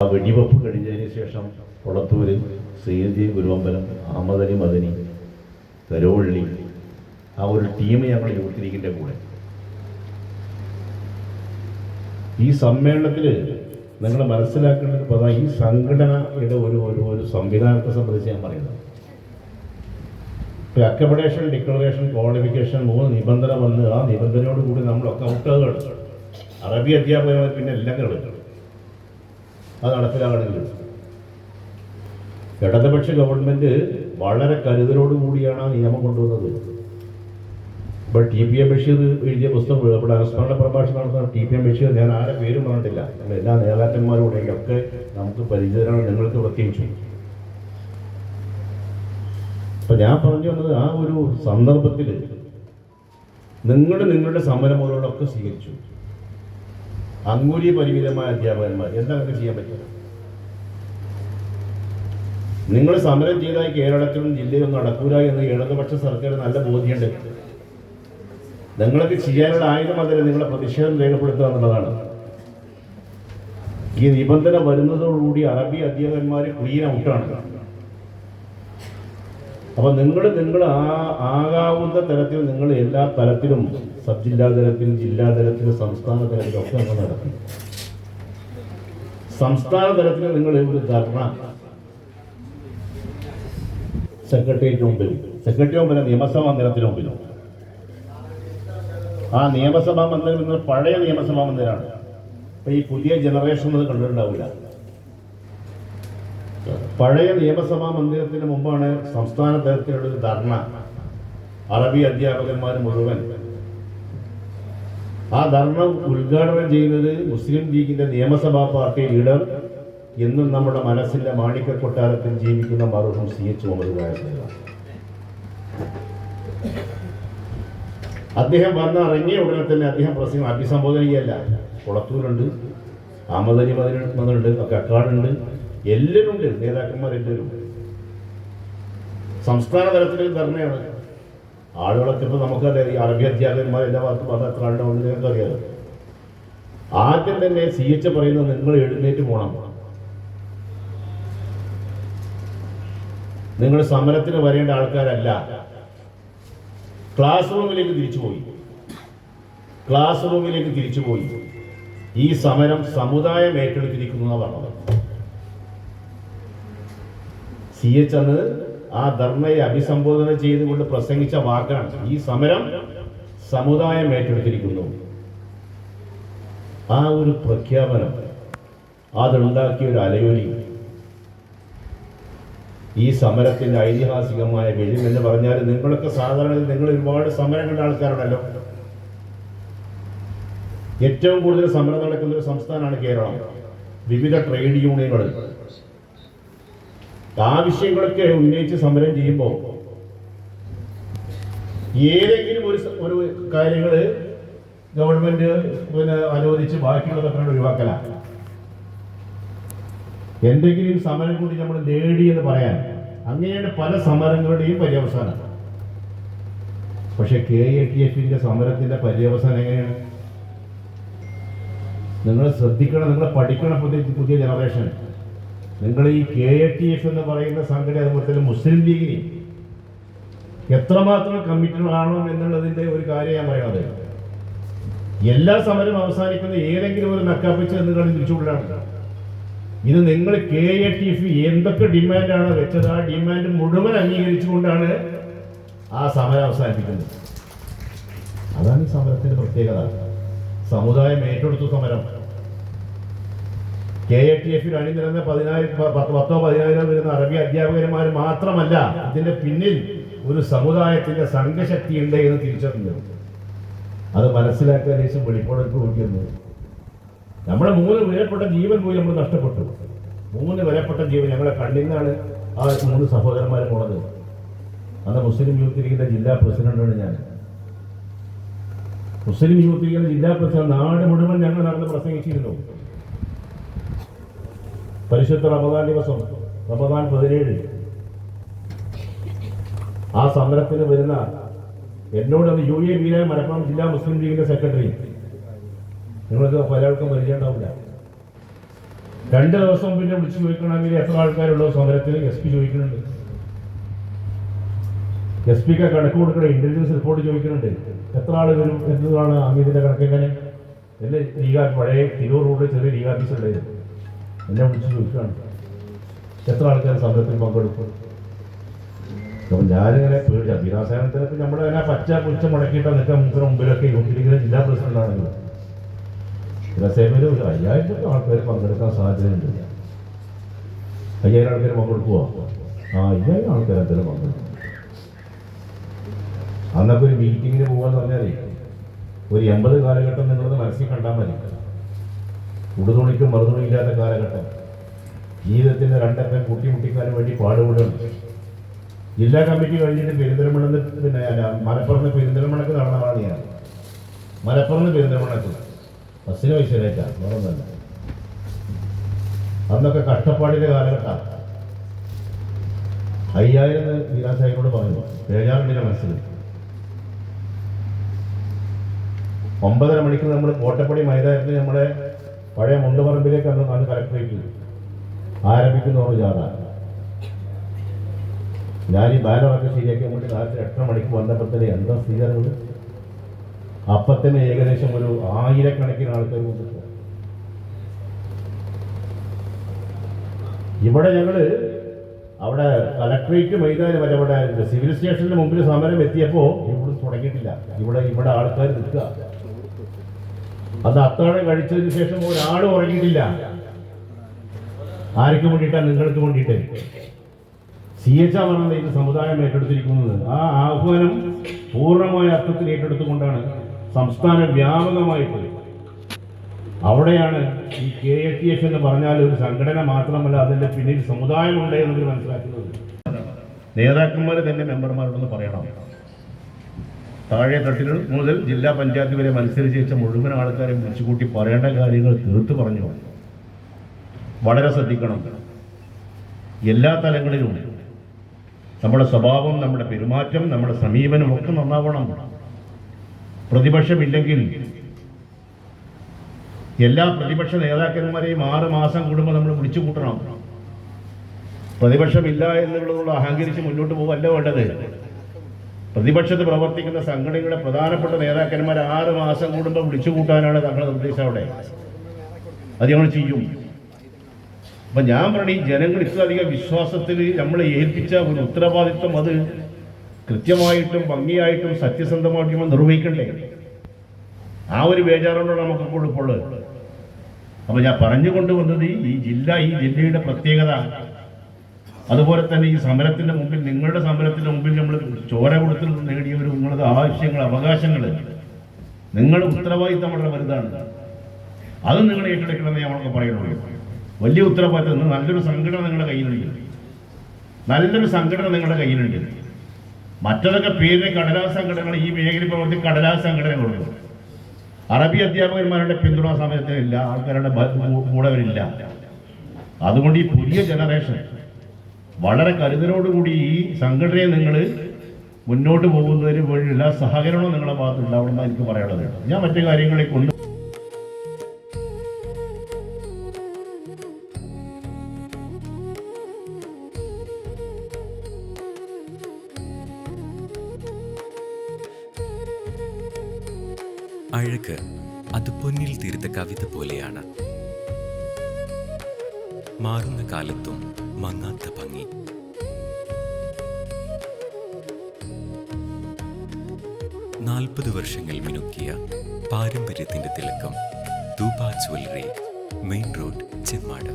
ആ വെടിവെപ്പ് കഴിഞ്ഞതിന് ശേഷം കുളത്തൂര് ശ്രീജി ഗുരുവമ്പലം അഹമ്മദലി മദനി തരോള്ളി ആ ഒരു ടീം ഞങ്ങൾ യൂത്ത് കൂടെ. ഈ സമ്മേളനത്തിൽ നിങ്ങൾ മനസ്സിലാക്കേണ്ടത് പറഞ്ഞാൽ ഈ സംഘടനയുടെ ഒരു ഒരു ഒരു സംവിധാനത്തെ സംബന്ധിച്ച് ഞാൻ പറയുന്നത്. ഇപ്പോൾ അക്കമഡേഷൻ ഡിക്ലറേഷൻ ക്വാളിഫിക്കേഷൻ മൂന്ന് നിബന്ധന വന്ന് ആ നിബന്ധനയോട് കൂടി നമ്മളൊക്കെ ഔട്ടാകുകയാണ് അറബി അധ്യാപകന്മാർ പിന്നെ എല്ലാം കളിക്കും അത് നടപ്പിലാകണമെങ്കിൽ ഇടതുപക്ഷ ഗവൺമെന്റ് വളരെ കരുതലോടുകൂടിയാണ് ആ നിയമം കൊണ്ടുവന്നത്. ഇപ്പോൾ ടി പി എം ബഷീർ എഴുതിയ പുസ്തകം ഇവിടെ അനുസ്മരണ പ്രഭാഷണം നടത്തുന്ന ടി പി എം ബഷീർ ഞാൻ ആരെ പേരും പറഞ്ഞിട്ടില്ല. എല്ലാ നേതാക്കന്മാരോടെയും ഒക്കെ നമുക്ക് പരിചിതരാണ് നിങ്ങൾക്ക് പ്രത്യേകിച്ചു അപ്പൊ ഞാൻ പറഞ്ഞു വന്നത് ആ ഒരു സന്ദർഭത്തിൽ നിങ്ങൾ നിങ്ങളുടെ സമരമുകളോടൊക്കെ സ്വീകരിച്ചു. അങ്കുലി പരിമിതമായ അധ്യാപകന്മാർ എന്താ ചെയ്യാൻ പറ്റുക? നിങ്ങൾ സമരം ചെയ്താൽ കേരളത്തിലും ജില്ലയിലും നടക്കൂല എന്ന് ഇടതുപക്ഷ സർക്കാർ നല്ല ബോധ്യമുണ്ട്. നിങ്ങൾക്ക് ചെയ്യാനുള്ള ആയുധം അതിൽ നിങ്ങളെ പ്രതിഷേധം രേഖപ്പെടുത്തുക എന്നുള്ളതാണ്. ഈ നിബന്ധന വരുന്നതോടുകൂടി അറബി അധ്യാപകന്മാർ ക്ലീൻ ഔട്ടാണ്. അപ്പൊ നിങ്ങൾ നിങ്ങൾ ആ ആകാവുന്ന തരത്തിൽ നിങ്ങൾ എല്ലാ തലത്തിലും സബ് ജില്ലാ തലത്തിൽ ജില്ലാ തലത്തിൽ സംസ്ഥാന തലത്തിലൊക്കെ നമ്മൾ നടത്തി സംസ്ഥാന തലത്തിൽ നിങ്ങൾ ഒരു ധർണ. സെക്രട്ടേറിയറ്റ് മുമ്പിൽ സെക്രട്ടറി മുമ്പിൽ നിയമസഭാ മന്ദിരത്തിന് മുമ്പിലും. ആ നിയമസഭാ മന്ദിരം എന്നത് പഴയ നിയമസഭാ മന്ദിരമാണ്. അപ്പൊ ഈ പുതിയ ജനറേഷൻ അത് കണ്ടിട്ടുണ്ടാവില്ല. പഴയ നിയമസഭാ മന്ദിരത്തിന് മുമ്പാണ് സംസ്ഥാന തലത്തിലുള്ള ധർണ. അറബി അധ്യാപകന്മാർ മുഴുവൻ ആ ധർണ ഉദ്ഘാടനം ചെയ്യുന്നത് മുസ്ലിം ലീഗിന്റെ നിയമസഭാ പാർട്ടി ലീഡർ എന്നും നമ്മുടെ മനസ്സിന്റെ മാണിക്ക കൊട്ടാരത്തിൽ ജീവിക്കുന്ന മറുഹും സി എച്ച് മുഹമ്മദ് അദ്ദേഹം വന്ന് ഇറങ്ങിയ ഉടനെ തന്നെ അദ്ദേഹം പ്രസംഗം അഭിസംബോധന ചെയ്യല്ല കുളത്തൂരുണ്ട് അഹമ്മദലി മതിലുണ്ട് കക്കാടുണ്ട് എല്ലാവരും ഉണ്ട് നേതാക്കന്മാർ എല്ലാവരും സംസ്ഥാന തലത്തിൽ ധർണയാണ് ആളുകളൊക്കെ ഇപ്പൊ നമുക്കറിയാം ഈ അറബി അധ്യാപകന്മാർ എല്ലാ ഭാഗത്തും പറഞ്ഞ എത്ര ആളുടെ വന്ന് നിങ്ങൾക്ക് അറിയാം ആദ്യം തന്നെ സി എച്ച് പറയുന്നത് നിങ്ങൾ എഴുന്നേറ്റ് പോകണം നിങ്ങൾ സമരത്തിന് വരേണ്ട ആൾക്കാരല്ല. ക്ലാസ് റൂമിലേക്ക് തിരിച്ചുപോയി ക്ലാസ് റൂമിലേക്ക് തിരിച്ചുപോയി ഈ സമരം സമുദായം ഏറ്റെടുത്തിരിക്കുന്നു എന്നാണ് പറഞ്ഞത്. സി എച്ച് അന്ന് ആ ധർമ്മയെ അഭിസംബോധന ചെയ്തുകൊണ്ട് പ്രസംഗിച്ച വാക്കാണ് ഈ സമരം സമുദായം ഏറ്റെടുത്തിരിക്കുന്നു. ആ ഒരു പ്രഖ്യാപനം അതുണ്ടാക്കിയ ഒരു അലയൊലി ഈ സമരത്തിന്റെ ഐതിഹാസികമായ വിജയം എന്ന് പറഞ്ഞാൽ നിങ്ങളൊക്കെ സാധാരണ നിങ്ങൾ ഒരുപാട് സമരങ്ങളുടെ കണ്ട ആൾക്കാരാണല്ലോ ഏറ്റവും കൂടുതൽ സമരം നടക്കുന്ന ഒരു സംസ്ഥാനമാണ് കേരളം. വിവിധ ട്രേഡ് യൂണിയനുകൾ ആവശ്യങ്ങളൊക്കെ ഉന്നയിച്ച് സമരം ചെയ്യുമ്പോൾ ഏതെങ്കിലും ഒരു ഒരു കാര്യങ്ങൾ ഗവൺമെന്റ് പിന്നെ അനുവദിച്ച് ബാക്കിയുള്ളതൊക്കെ ഒഴിവാക്കല. എന്തെങ്കിലും സമരം കൂടി നമ്മൾ നേടി എന്ന് പറയാൻ അങ്ങനെയാണ് പല സമരങ്ങളുടെയും പര്യവസാനം. പക്ഷെ കെ എ ടി എഫിന്റെ സമരത്തിന്റെ പര്യവസാനം എങ്ങനെയാണ്? നിങ്ങൾ ശ്രദ്ധിക്കണം നിങ്ങൾ പഠിക്കണം പുതിയ പുതിയ ജനറേഷൻ നിങ്ങൾ ഈ കെ എ ടി എഫ് എന്ന് പറയുന്ന സംഘടന അതുപോലെ തന്നെ മുസ്ലിം ലീഗിനെ എത്രമാത്രം കമ്മിറ്റഡ് ആണോ എന്നുള്ളതിന്റെ ഒരു കാര്യം ഞാൻ പറയുന്നത് എല്ലാ സമരം അവസാനിക്കുന്ന ഏതെങ്കിലും ഒരു നക്കാപ്പിച്ച് നിങ്ങൾ തിരിച്ചുകൊണ്ടാണ് ഇത് നിങ്ങൾ കെ എ ടി എഫ് എന്തൊക്കെ ഡിമാൻഡാണ് വെച്ചത് ആ ഡിമാൻഡ് മുഴുവൻ അംഗീകരിച്ചുകൊണ്ടാണ് ആ സമരം അവസാനിപ്പിക്കുന്നത്. അതാണ് സമരത്തിന്റെ പ്രത്യേകത. സമുദായം ഏറ്റെടുത്തു സമരം. കെ എ ടി എഫിൽ അണിനിരന്ന പതിനായിരം പത്ത് പതിനായിരോ വരുന്ന അറബി അധ്യാപകന്മാർ മാത്രമല്ല ഇതിന്റെ പിന്നിൽ ഒരു സമുദായത്തിന്റെ സംഘശക്തി ഉണ്ട് എന്ന് തിരിച്ചറിഞ്ഞു. അത് മനസ്സിലാക്കാൻ ശേഷം വെളിപ്പെടുത്തി നോക്കിയിരുന്നു. നമ്മുടെ മൂന്ന് വിലപ്പെട്ട ജീവൻ പോയി നമ്മൾ നഷ്ടപ്പെട്ടു. മൂന്ന് വിലപ്പെട്ട ജീവൻ ഞങ്ങളെ കണ്ണിന്നാണ് ആ മൂന്ന് സഹോദരന്മാർ പോണത് അന്ന് മുസ്ലിം യൂത്ത് ലീഗിന്റെ ജില്ലാ പ്രസിഡന്റാണ് ഞാൻ. മുസ്ലിം യൂത്ത് ലീഗിന്റെ ജില്ലാ പ്രസിഡന്റ് നാട് മുഴുവൻ ഞങ്ങൾ നടന്ന് പ്രസംഗിച്ചിരുന്നു. പരിശുദ്ധ റമദാൻ ദിവസം റമദാൻ പതിനേഴ് ആ സമരത്തിന് വരുന്ന എന്നോട് യു എ ബീന മലപ്പുറം ജില്ലാ മുസ്ലിം ലീഗിന്റെ സെക്രട്ടറി. നിങ്ങൾക്ക് പലർക്കും പരിചയമുണ്ടാവില്ല. രണ്ട് ദിവസം പിന്നെ വിളിച്ചു ചോദിക്കണമെങ്കിൽ എത്ര ആൾക്കാരുള്ള സമരത്തിൽ എസ് പി ചോദിക്കുന്നുണ്ട്. എസ് പിക്ക് കണക്ക് കൊടുക്കണ ഇന്റലിജൻസ് റിപ്പോർട്ട് ചോദിക്കുന്നുണ്ട്. എത്ര ആൾ വരും എന്നതാണ് അമീതിന്റെ കണക്ക് എങ്ങനെ എന്നെ ലീഗാ പഴയ തിരൂർ റോഡിൽ ചെറിയ ലീഗ് ഓഫീസ് ഉണ്ടായിരുന്നു. എന്നെ വിളിച്ച് ചോദിക്കുകയാണ്. എത്ര ആൾക്കാർ സമരത്തിൽ പങ്കെടുക്കും? അപ്പം ഞാനിങ്ങനെ പേടിച്ച വിരാസേനത്തിന് ഇപ്പം നമ്മുടെ അതിനെ പച്ച പുച്ച മുടക്കിയിട്ട് നിൽക്കാൻ മുമ്പിന് മുമ്പിലൊക്കെ യൂണിറ്റിലിങ്ങനെ ജില്ലാ പ്രസിഡന്റ് ആണല്ലോ വിരാസേനയിൽ ഒരു അയ്യായിരം ആൾക്കാർ പങ്കെടുക്കാൻ സാധ്യതയുണ്ട്. അയ്യായിരം ആൾക്കാർ പങ്കെടുക്കുമോ ആ അയ്യായിരം ആൾക്കാർ എന്തായാലും പങ്കെടുക്കും. അന്നൊക്കെ ഒരു മീറ്റിങ്ങിന് പോകാന്ന് പറഞ്ഞാലേ ഒരു എൺപത് കാലഘട്ടം നിങ്ങളത് മനസ്സിൽ കണ്ടാൽ മതി. ഉടുതുണിക്കും മറുതുണിയില്ലാത്ത കാലഘട്ടം. ജീവിതത്തിന്റെ രണ്ടറ്റം കൂട്ടിമുട്ടിക്കാനും വേണ്ടി പാടുപെടുകയാണ്. ജില്ലാ കമ്മിറ്റി കഴിഞ്ഞിട്ട് പെരിന്തൽമണ്ണന്ന് പിന്നെ മലപ്പുറത്ത് പെരിന്തൽമണ്ണക്ക് നടന്നതാണ് ഞാൻ. മലപ്പുറത്ത് പെരിന്തൽമണ്ണക്ക്. ബസ്സിന് പൈസ വേറൊന്നല്ല അന്നൊക്കെ കഷ്ടപ്പാടിന്റെ കാലഘട്ടം. അയ്യായിരം വിലാസ് സാഹിബിനോട് പറഞ്ഞു. ബേജാറിന്റെ മനസ്സിൽ ഒമ്പതര മണിക്ക് നമ്മൾ കോട്ടപ്പടി മൈതാനത്തിൽ നമ്മുടെ പഴയ മുണ്ടുപറമ്പിലേക്ക് അന്ന് നല്ല കലക്ടറേറ്റ് ആരംഭിക്കുന്ന ഒരു ജാഥ. ഞാൻ ഈ ബാനറൊക്കെ ശരിയാക്കി വേണ്ടി രാത്രി എട്ടര മണിക്ക് വന്നപ്പോൾ തന്നെ എന്താ സ്ഥിതിയാണത് അപ്പത്തന്നെ ഏകദേശം ഒരു ആയിരക്കണക്കിന് ആൾക്കാർ വന്നിട്ട് ഇവിടെ ഞങ്ങൾ അവിടെ കലക്ട്രേറ്റ് മൈതാനം വരെ അവിടെ സിവിൽ സ്റ്റേഷന്റെ മുമ്പിൽ സമരം എത്തിയപ്പോൾ ഇവിടെ തുടങ്ങിയിട്ടില്ല. ഇവിടെ ഇവിടെ ആൾക്കാർ നിൽക്കുക. അത് അത്താഴം കഴിച്ചതിന് ശേഷം ഒരാളും ഉറങ്ങിയിട്ടില്ല. ആർക്ക് വേണ്ടിയിട്ടാ നിങ്ങൾക്ക് വേണ്ടിയിട്ട്? സി എച്ച് പറഞ്ഞത് ഇത് സമുദായം ഏറ്റെടുത്തിരിക്കുന്നത്. ആ ആഹ്വാനം പൂർണമായ അർത്ഥത്തിൽ ഏറ്റെടുത്തുകൊണ്ടാണ് സംസ്ഥാന വ്യാപകമായിട്ട് അവിടെയാണ് ഈ കെ എ ടി എഫ് എന്ന് പറഞ്ഞാൽ ഒരു സംഘടന മാത്രമല്ല അതിന്റെ പിന്നിൽ സമുദായമുണ്ട് എന്നൊരു മനസ്സിലാക്കുന്നത്. നേതാക്കന്മാർ തന്നെ മെമ്പർമാരോടൊന്ന് പറയണം. താഴെ തട്ടുകൾ മുതൽ ജില്ലാ പഞ്ചായത്ത് വരെ മത്സരിച്ച് വെച്ച മുഴുവൻ ആൾക്കാരെയും വിളിച്ചുകൂട്ടി പറയേണ്ട കാര്യങ്ങൾ തീർത്തു പറഞ്ഞു. വളരെ ശ്രദ്ധിക്കണം. എല്ലാ തലങ്ങളിലും നമ്മുടെ സ്വഭാവം നമ്മുടെ പെരുമാറ്റം നമ്മുടെ സമീപനം ഒക്കെ നന്നാവണം. പ്രതിപക്ഷമില്ലെങ്കിൽ എല്ലാ പ്രതിപക്ഷ നേതാക്കന്മാരെയും ആറ് മാസം കൂടുമ്പോൾ നമ്മൾ വിളിച്ചു കൂട്ടണം. പ്രതിപക്ഷമില്ല എന്നുള്ളതുകൊണ്ട് അഹങ്കരിച്ച് മുന്നോട്ട് പോകല്ല വേണ്ടത്. പ്രതിപക്ഷത്ത് പ്രവർത്തിക്കുന്ന സംഘടനയുടെ പ്രധാനപ്പെട്ട നേതാക്കന്മാർ ആറ് മാസം കൂടുമ്പോൾ വിളിച്ചു കൂട്ടാനാണ് തങ്ങളുടെ നിർദ്ദേശം അവിടെ. അത് ഞങ്ങൾ ചെയ്യും. അപ്പൊ ഞാൻ പറഞ്ഞു ഈ ജനങ്ങൾ ഇത്രയധികം വിശ്വാസത്തിൽ നമ്മളെ ഏൽപ്പിച്ച ഒരു ഉത്തരവാദിത്വം അത് കൃത്യമായിട്ടും ഭംഗിയായിട്ടും സത്യസന്ധമായിട്ടും നിർവഹിക്കണ്ടേ? ആ ഒരു ബേജാറോടാണ് നമുക്ക് ഇപ്പോൾ ഉള്ളത്. അപ്പൊ ഞാൻ പറഞ്ഞു വന്നത് ഈ- ഈ ജില്ല ഈ ജില്ലയുടെ പ്രത്യേകത അതുപോലെ തന്നെ ഈ സമരത്തിന്റെ മുമ്പിൽ നിങ്ങളുടെ സമരത്തിന്റെ മുമ്പിൽ നമ്മൾ ചോര കൊടുത്ത് നേടിയ ഒരു നിങ്ങളുടെ ആവശ്യങ്ങൾ അവകാശങ്ങൾ നിങ്ങൾ ഉത്തരവാദിത്തം വളരെ വലുതാണ്. അത് നിങ്ങൾ ഏറ്റെടുക്കണമെന്ന് ഞങ്ങൾക്ക് പറയുന്നുള്ളൂ. വലിയ ഉത്തരവാദിത്തം നല്ലൊരു സംഘടന നിങ്ങളുടെ കയ്യിലുണ്ട്. നല്ലൊരു സംഘടന നിങ്ങളുടെ കയ്യിലുണ്ട്. മറ്റതൊക്കെ പേരിന് കടലാസ് സംഘടനകൾ ഈ മേഖലയിൽ പ്രവർത്തി കടലാസ് സംഘടനകളുണ്ട് അറബി അധ്യാപകന്മാരുടെ പിന്തുണ സമയത്തിനില്ല ആൾക്കാരുടെ കൂടെ വരില്ല അതുകൊണ്ട് ഈ പുതിയ ജനറേഷൻ വളരെ കരുതലോടുകൂടി ഈ സംഘടനയെ നിങ്ങൾ മുന്നോട്ട് പോകുന്നതിന് വേണ്ടിയുള്ള സഹകരണം നിങ്ങളുടെ ഭാഗത്ത് ഉണ്ടാവണമെന്ന് എനിക്ക് പറയാനുള്ളത് ഞാൻ മറ്റു കാര്യങ്ങളെ കൊണ്ട് അഴക് അത് പൊന്നിൽ തീർത്ത കവിത പോലെയാണ്. മാറുന്ന കാലത്തും മങ്ങാത്ത ഭംഗി. നാൽപ്പത് വർഷങ്ങൾ മിനുക്കിയ പാരമ്പര്യത്തിന്റെ തിളക്കം Thooba jewellery main road Chemmad.